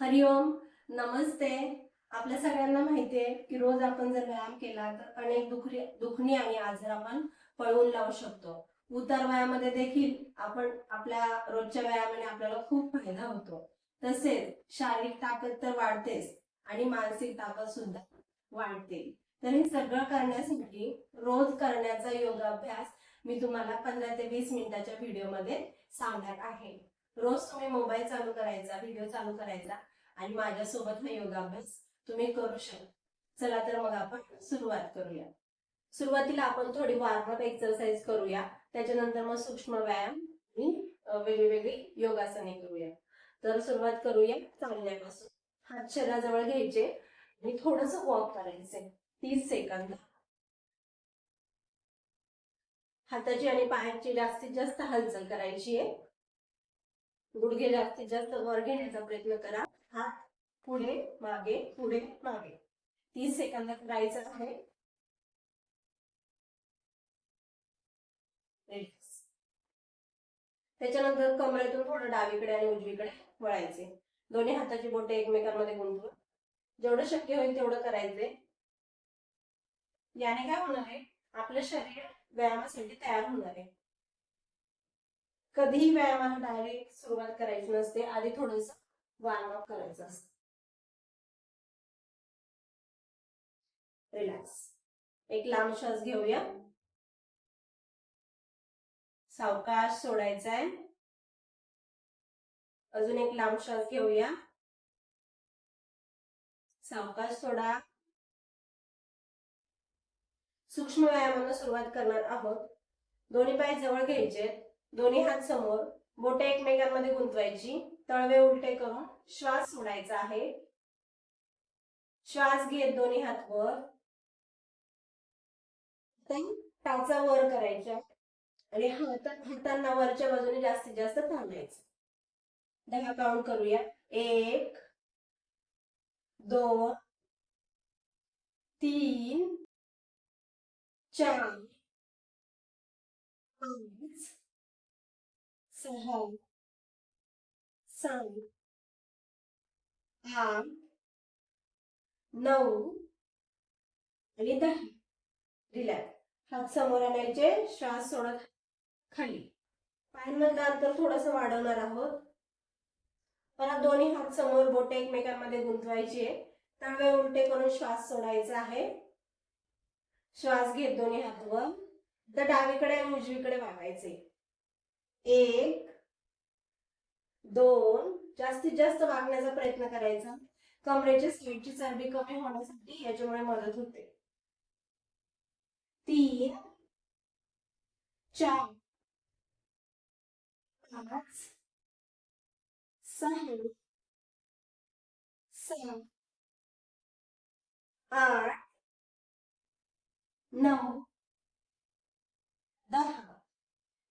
हरिओम नमस्ते. आपल्या सगळ्यांना माहिती आहे की रोज आपण जर व्यायाम केला तर अनेक दुखरी दुखणी आणि आजार आपण पळवून लावू शकतो. उतार वयामध्ये देखील आपण आपल्या रोजच्या व्यायामाने आपल्याला खूप फायदा होतो. तसेच शारीरिक ताकद तर वाढतेच आणि मानसिक ताकद सुद्धा वाढते. तर हे सगळं करण्यासाठी रोज करण्याचा योगाभ्यास मी तुम्हाला पंधरा ते वीस मिनिटाच्या व्हिडिओमध्ये सांगणार आहे. रोज तुम्ही मोबाईल चालू करायचा व्हिडिओ चालू करायचा आणि माझ्यासोबत हा योगाभ्यास तुम्ही करू शकता. चला तर मग आपण सुरुवात करूया. सुरुवातीला आपण थोडी वॉर्मअप एक्सरसाइज करूया. त्याच्यानंतर मग सूक्ष्म व्यायाम आणि वेगवेगळी योगासने करूया. तर सुरुवात करूया चालण्यापासून. हात शरीराजवळ घ्यायचे आणि थोडस वॉक करायचे. तीस सेकंद. हाताची आणि पायाची जास्तीत जास्त हालचाल करायची आहे. गुडघे जास्तीत जास्त वर घेण्याचा प्रयत्न करा. हात पुढे मागे पुढे मागे. तीस सेकंद करायचं आहे. त्याच्यानंतर कमरेतून थोडं डावीकडे आणि उजवीकडे वळायचे. दोन्ही हाताची बोटे एकमेकांमध्ये गुंतवून जेवढं शक्य होईल तेवढं करायचे. याने काय होणार आहे? आपलं शरीर व्यायामासाठी तयार होणार आहे. कधीही व्यायामाला डायरेक्ट सुरुवात करायची नसते. आधी थोडस वॉर्मअप करायचं असतं. रिलॅक्स एक लांब श्वास घेऊया. सावकाश सोडायचा आहे अजून एक लांब श्वास घेऊया. सावकाश सोडा. सूक्ष्म व्यायामाला सुरुवात करणार आहोत. दोन्ही पाय जवळ घ्यायचे दोन्ही हात समोर बोटे एकमेकांमध्ये गुंतवायची. तळवे उलटे करून श्वास सोडायचा आहे. श्वास घेत दोन्ही हात वर. टाचा वर करायचा आणि हातांना वरच्या बाजूने जास्तीत जास्त थांबायचं. दहा काउंट करूया. एक दोन तीन चार पाच सहा सात नऊ आणि दहा. रिलॅक्स हात समोर आणायचे श्वास सोडत. खाली. पायांमधलं अंतर थोडस वाढवणार आहोत. परत दोन्ही हात समोर बोटे एकमेकांमध्ये गुंतवायचे. तळवे उलटे करून श्वास सोडायचा आहे. श्वास घेत दोन्ही हात वर. तर डावीकडे आणि उजवीकडे वागायचे एक दोन जास्तीत जास्त वागण्याचा प्रयत्न करायचा. कमरेच्या स्ट्रेटची चरबी कमी होण्यासाठी याच्यामुळे मदत होते. तीन चार पाच सहा सात आठ नऊ दहा.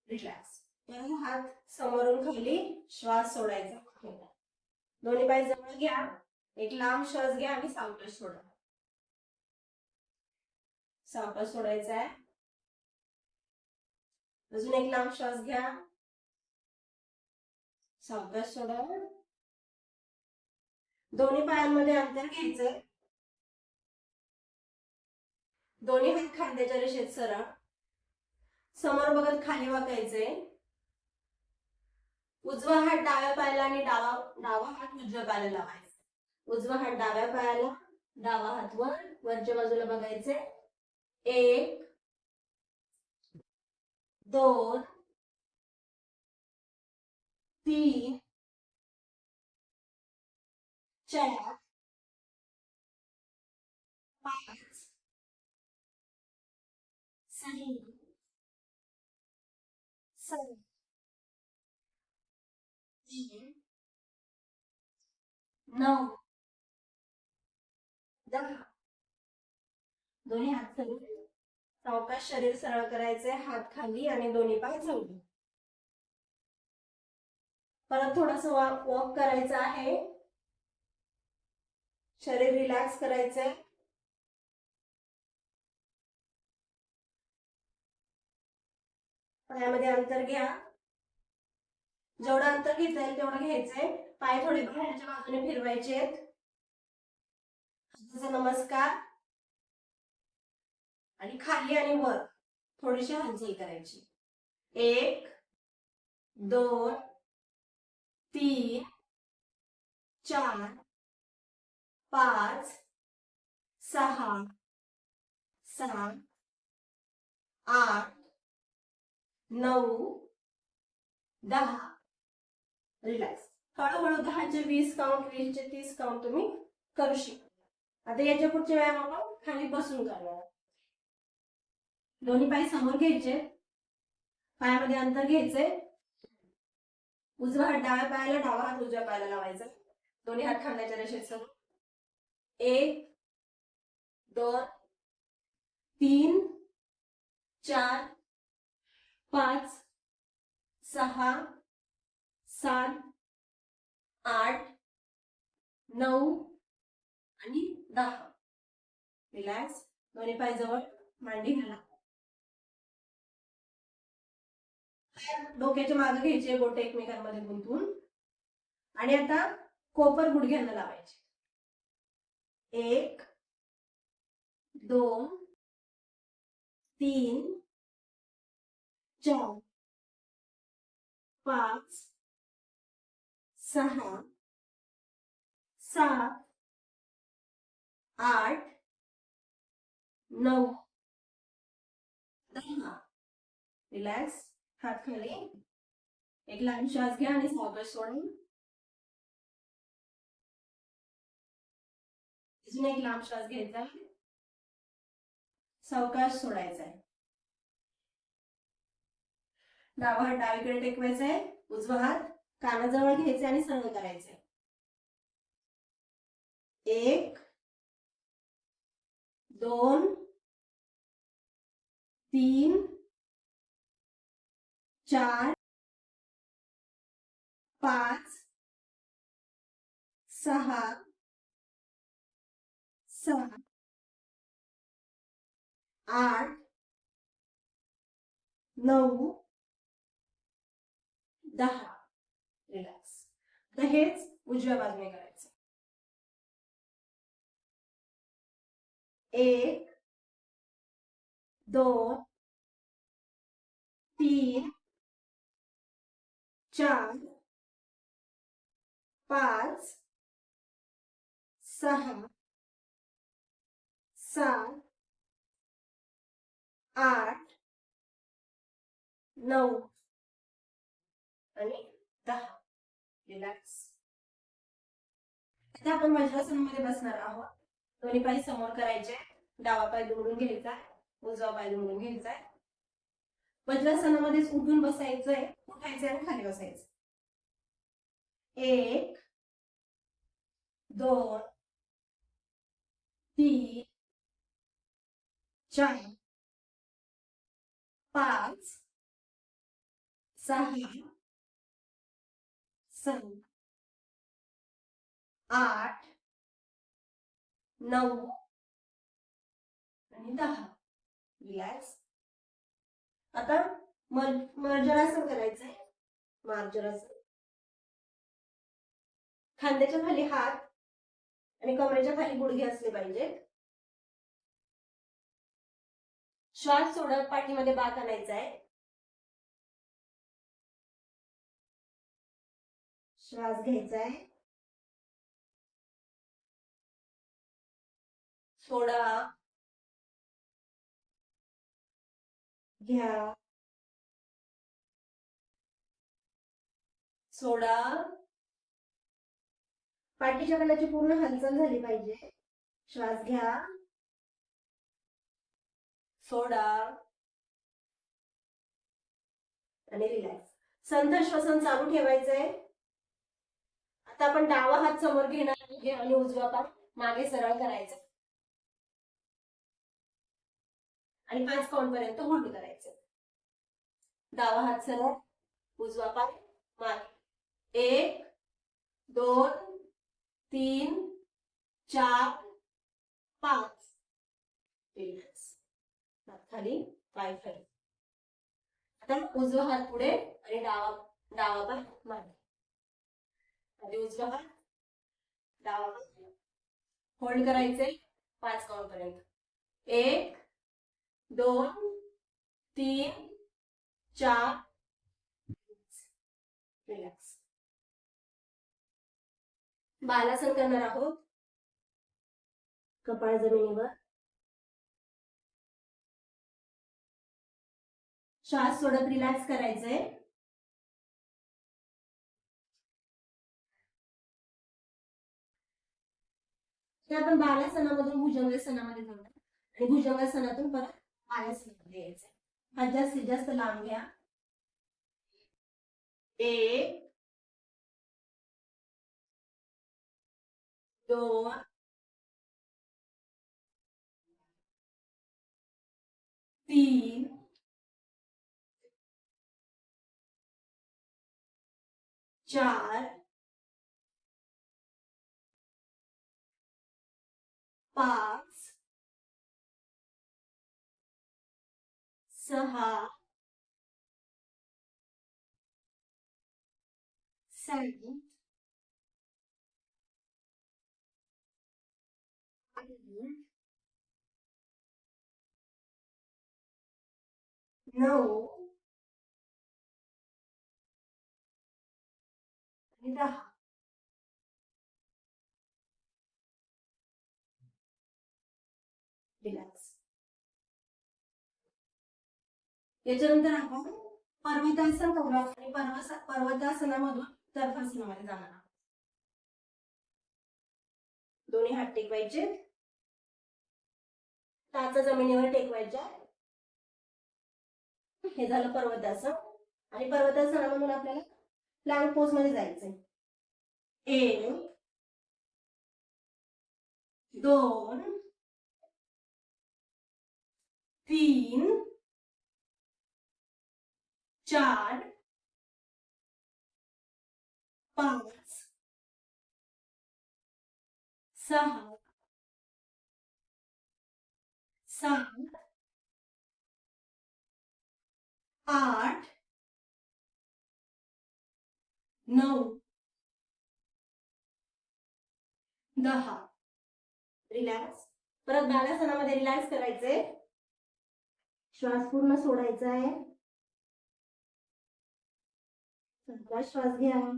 रिलॅक्स. हात समोरून खाली श्वास सोडायचा. दोन्ही पाय जवळ घ्या. एक लांब श्वास घ्या आणि सावकाश सोडा. सावकाश सोडायचा आहे. अजून एक लांब श्वास घ्या. सावकाश सोडा. दोन्ही पायांमध्ये अंतर घ्यायचंय दोन्ही हात खांद्याच्या रेषेत सरळ. समोर बघत खाली वाकायचंय. उजवा हात डाव्या पायाला आणि डावा डावा हात उजव्या पायाला लावायचा. उजवा हात डाव्या पायाला डावा हात वर वरच्या बाजूला बघायचे. एक दोन तीन चार पाच सहा सात तीन नऊ. दहा. दोन्ही हात सरळ सावकाश शरीर सरळ करायचे हात खाली आणि दोन्ही पाय चौडी परत थोडस वॉक करायचं आहे. शरीर रिलॅक्स करायचंय. पायामध्ये अंतर घ्या. जेवढं अंतर घेता येईल तेवढं घ्यायचंय. पाय थोडे बाहेरच्या बाजूने फिरवायचे नमस्कार. आणि खाली आणि वर थोडीशी हालचाल करायची. एक दोन तीन चार पाच सहा सात आठ नऊ दहा. रिलॅक्स हळूहळू दहाचे वीस काउंट वीसचे तीस काउंट तुम्ही करू शकता. आता याच्या पुढच्या व्यायाम आपण खाली बसून करणार दोन्ही पाय समोर घ्यायचे. पायामध्ये अंतर घ्यायचे. उजवा हात डाव्या पायाला डावा हात उजव्या पायाला लावायचा. दोन्ही हात खांद्याच्या रेषेत समोर. एक दोन तीन चार पाच सहा सात आठ नऊ आणि दहा. रिलॅक्स दोन्ही पाय जवळ. मांडी घाला. डोक्याच्या मागे घ्यायचे बोटे एकमेकांमध्ये गुंतवून. आणि आता कोपर गुडघ्यांना लावायचे. एक दोन तीन चार पाच सहा सात आठ नऊ. दहा. रिलॅक्स हात खाली. एक लहान श्वास घ्या आणि सावकाश सोडून अजून एक लांब श्वास घ्यायचा सावकाश सोडायचा आहे. डावा हात डावीकडे टेकवायचा आहे. उजवा हात. कानाजवळ घ्यायचे आणि सरळ करायचे. एक दोन तीन चार पाच सहा सहा आठ नऊ दहा. तर हेच उजव्या बाजूने करायचं. एक दोन तीन चार पाच सहा सात आठ नऊ आणि दहा. रिलॅक्स आता आपण वज्रासनामध्ये बसणार आहोत. दोन्ही पाय समोर करायचे. डावा पाय दुमडून घ्यायचा उजवा पाय दुमडून घ्यायचा वज्रासनामध्येच उठून बसायचंय. उठायचंय आणि खाली बसायचं एक दोन तीन चार पाच सहा सहा आठ नऊ आणि दहा. रिलॅक्स आता मर- मर्जरासन करायचंय. मार्जरासन खांद्याच्या खाली हात आणि कमरेच्या खाली गुडघे असले पाहिजेत श्वास सोडत पाठीमध्ये बाक आणायचा आहे श्वास घ्यायचा आहे. सोडा. घ्या. सोडा. पाठीच्या कण्याची पूर्ण हालचाल झाली पाहिजे. श्वास घ्या. सोडा. आणि रिलॅक्स संथ श्वसन चालू ठेवायचंय. आता आपण डावा हात समोर घेणार आहे आणि उजवा पाय मागे सरळ करायचं. आणि पाच काउंट पर्यंत होल्ड करायचं. डावा हात सरळ. उजवा पाय मागे. एक दोन तीन चार पाच. खाली. पाय खाली. आता उजवा हात पुढे आणि डावा डावा पाय मागे. खाली उजवा हात. डावा होल्ड करायचे पाच काउंट पर्यंत. एक दोन तीन चार. रिलॅक्स बालासन करणार आहोत. कपाळ जमिनीवर. श्वास सोडत रिलॅक्स करायचंय. ते आपण बालासनामधून भुजंगासनामध्ये जाणार आणि भुजंगासनातून परत बालासनामध्ये यायचंय हात जास्तीत जास्त लांब घ्या. एक दोन तीन चार पाच सहा सात आठ नऊ आणि दहा. रिलॅक्स याच्यानंतर आपण पर्वतासन करू आणि पर्वतासनामधून तर्फासनामध्ये जाणार आहोत. दोन्ही हात टेकवायचे. टाचा जमिनीवर टेकवायच्या. हे झालं पर्वतासन. आणि पर्वतासनामधून आपल्याला प्लॅंक पोजमध्ये जायचंय. एक दोन तीन चार पाच सहा सात आठ नऊ दहा. रिलॅक्स परत बालासनामध्ये रिलॅक्स करायचे. श्वास पूर्ण सोडायचा आहे. चांगला श्वास घ्या.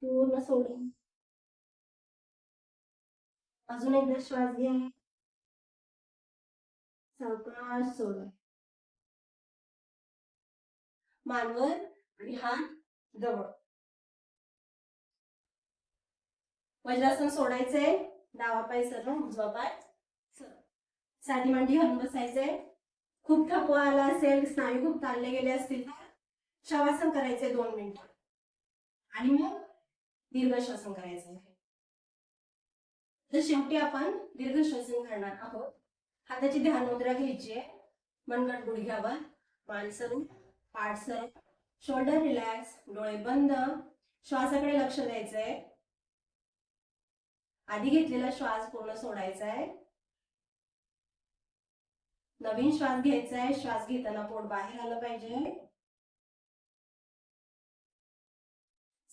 पूर्ण सोडा. अजून एकदा श्वास घ्या. सावकाश सोडा. मानवर आणि हात जवळ. वज्रासन सोडायचंय. डावा पाय सरळ उजवा पाय साधी मांडी घालून बसायचंय खूप थकवा आला असेल स्नायू खूप ताणले गेले असतील तर शवासन करायचंय दोन मिनिटं. आणि मग दीर्घ श्वसन करायचं. आहे तर शेवटी आपण दीर्घ श्वसन करणार आहोत. हाताची ध्यान मुद्रा घ्यायची आहे. मनगट गुडघ्यावर मान सरू पाठ सरू शोल्डर रिलॅक्स डोळे बंद. श्वासाकडे लक्ष द्यायचंय. आधी घेतलेला श्वास पूर्ण सोडायचा आहे नवीन श्वास घ्यायचा आहे. श्वास घेताना पोट बाहेर आलं पाहिजे.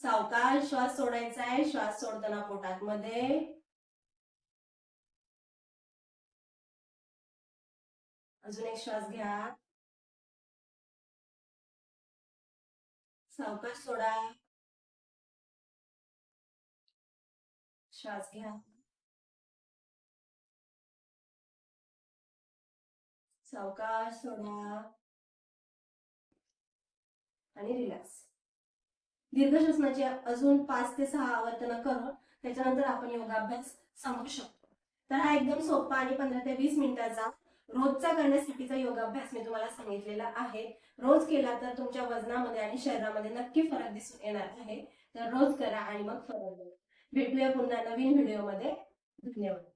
सावकाश श्वास सोडायचा आहे. श्वास सोडताना पोटात मध्ये अजून एक श्वास घ्या. सावकाश सोडा. श्वास घ्या. सावकाश सोडा. आणि रिलॅक्स दीर्घ श्वसनाची अजून पाच ते सहा आवर्तन करून त्याच्यानंतर आपण योगाभ्यास सांगू शकतो. तर हा एकदम सोपा आणि पंधरा ते वीस मिनिटाचा रोजचा करण्यासाठीचा योगाभ्यास मी तुम्हाला सांगितलेला आहे. रोज केला तर तुमच्या वजनामध्ये आणि शरीरामध्ये नक्की फरक दिसून येणार आहे. तर रोज करा आणि मग फरक भेटूया पुन्हा नवीन व्हिडिओमध्ये. धन्यवाद.